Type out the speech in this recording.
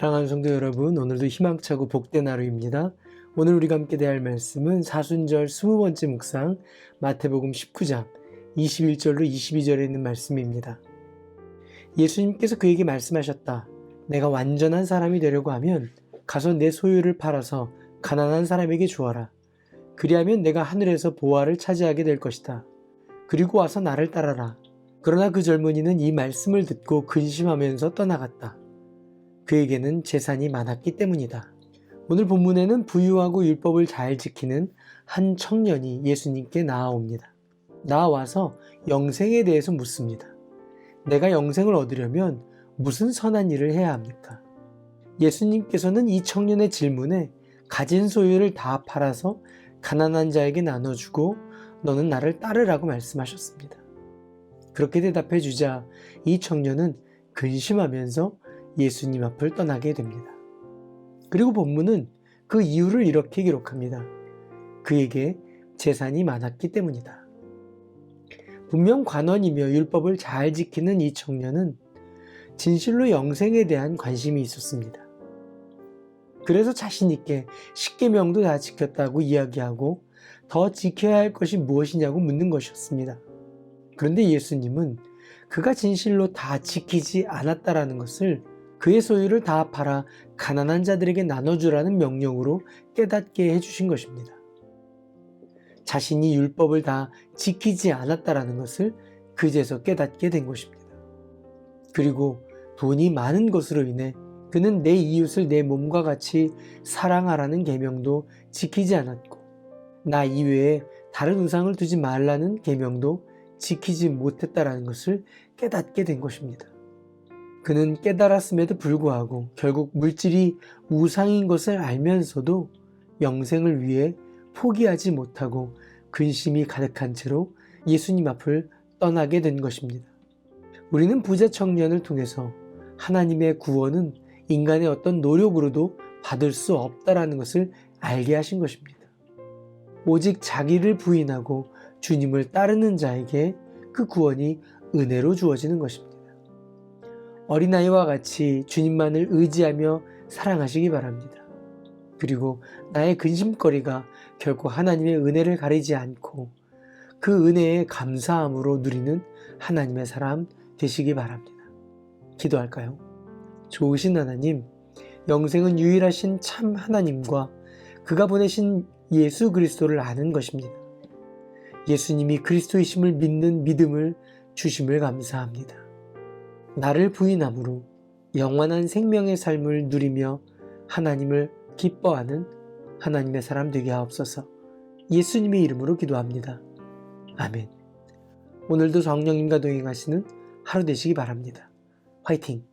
사랑하는 성도 여러분, 오늘도 희망차고 복된 하루입니다. 오늘 우리가 함께 대할 말씀은 사순절 20번째 묵상 마태복음 19장 21절로 22절에 있는 말씀입니다. 예수님께서 그에게 말씀하셨다. 내가 완전한 사람이 되려고 하면 가서 내 소유를 팔아서 가난한 사람에게 주어라. 그리하면 내가 하늘에서 보화를 차지하게 될 것이다. 그리고 와서 나를 따라라. 그러나 그 젊은이는 이 말씀을 듣고 근심하면서 떠나갔다. 그에게는 재산이 많았기 때문이다. 오늘 본문에는 부유하고 율법을 잘 지키는 한 청년이 예수님께 나아옵니다. 나와서 영생에 대해서 묻습니다. 내가 영생을 얻으려면 무슨 선한 일을 해야 합니까? 예수님께서는 이 청년의 질문에 가진 소유를 다 팔아서 가난한 자에게 나눠주고 너는 나를 따르라고 말씀하셨습니다. 그렇게 대답해 주자 이 청년은 근심하면서 예수님 앞을 떠나게 됩니다. 그리고 본문은 그 이유를 이렇게 기록합니다. 그에게 재산이 많았기 때문이다. 분명 관원이며 율법을 잘 지키는 이 청년은 진실로 영생에 대한 관심이 있었습니다. 그래서 자신있게 십계명도 다 지켰다고 이야기하고 더 지켜야 할 것이 무엇이냐고 묻는 것이었습니다. 그런데 예수님은 그가 진실로 다 지키지 않았다라는 것을 그의 소유를 다 팔아 가난한 자들에게 나눠주라는 명령으로 깨닫게 해주신 것입니다. 자신이 율법을 다 지키지 않았다라는 것을 그제서 깨닫게 된 것입니다. 그리고 돈이 많은 것으로 인해 그는 내 이웃을 내 몸과 같이 사랑하라는 계명도 지키지 않았고 나 이외에 다른 우상을 두지 말라는 계명도 지키지 못했다라는 것을 깨닫게 된 것입니다. 그는 깨달았음에도 불구하고 결국 물질이 우상인 것을 알면서도 영생을 위해 포기하지 못하고 근심이 가득한 채로 예수님 앞을 떠나게 된 것입니다. 우리는 부자 청년을 통해서 하나님의 구원은 인간의 어떤 노력으로도 받을 수 없다라는 것을 알게 하신 것입니다. 오직 자기를 부인하고 주님을 따르는 자에게 그 구원이 은혜로 주어지는 것입니다. 어린아이와 같이 주님만을 의지하며 사랑하시기 바랍니다. 그리고 나의 근심거리가 결코 하나님의 은혜를 가리지 않고 그 은혜에 감사함으로 누리는 하나님의 사람 되시기 바랍니다. 기도할까요? 좋으신 하나님, 영생은 유일하신 참 하나님과 그가 보내신 예수 그리스도를 아는 것입니다. 예수님이 그리스도이심을 믿는 믿음을 주심을 감사합니다. 나를 부인함으로 영원한 생명의 삶을 누리며 하나님을 기뻐하는 하나님의 사람 되게 하옵소서 예수님의 이름으로 기도합니다. 아멘. 오늘도 성령님과 동행하시는 하루 되시기 바랍니다. 화이팅!